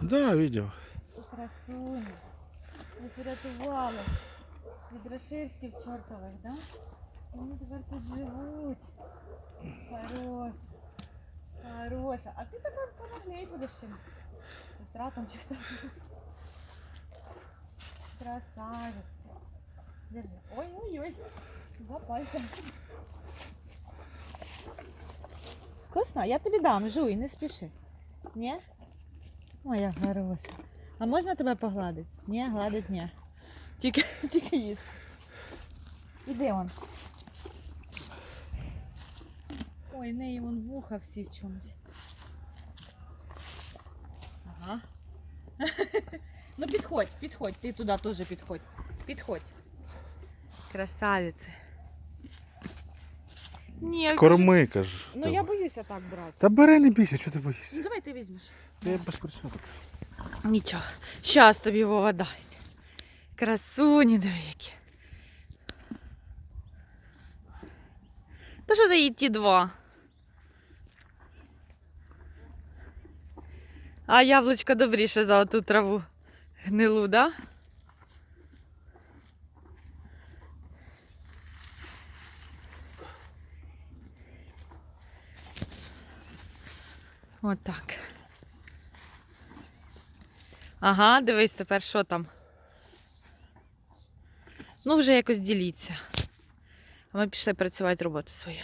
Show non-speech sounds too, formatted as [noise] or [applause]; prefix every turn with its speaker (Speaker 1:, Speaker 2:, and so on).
Speaker 1: Да, видел.
Speaker 2: Красуні. Ми порятували від розширстів чортових, да? І вони тепер тут живуть. Хороша. Хороша. А ти тепер помогли будеш їм. Сестра там чи хто живе. Красавець. [laughs] Держи. Ой-ой-ой. За пальцем. Вкусно? Я тобі дам, жуй, не спіши. Ні? Моя хороша. А можна тебе погладити? Ні, гладить ні. Тільки, [laughs] тільки їсть. Іди он. Ой, в неї вон вуха всі в чомусь. Ага. [laughs] ну підходь, підходь, ти туди теж підходь. Підходь. Красавиці. Ні, я
Speaker 1: Корми, кажу.
Speaker 2: Ну я боюся так брати.
Speaker 1: Та бери, не бійся, що ти боїшся?
Speaker 2: Ну давай ти візьмеш.
Speaker 1: Я безпечно так.
Speaker 2: Нічого. Щас тобі Вова дасть. Красуні диви які. Та що їй ті два? А яблучко добріше за оту траву гнилу, да? Отак. Ага, дивись тепер, що там. Ну, вже якось діліться. А ми пішли працювати роботу свою.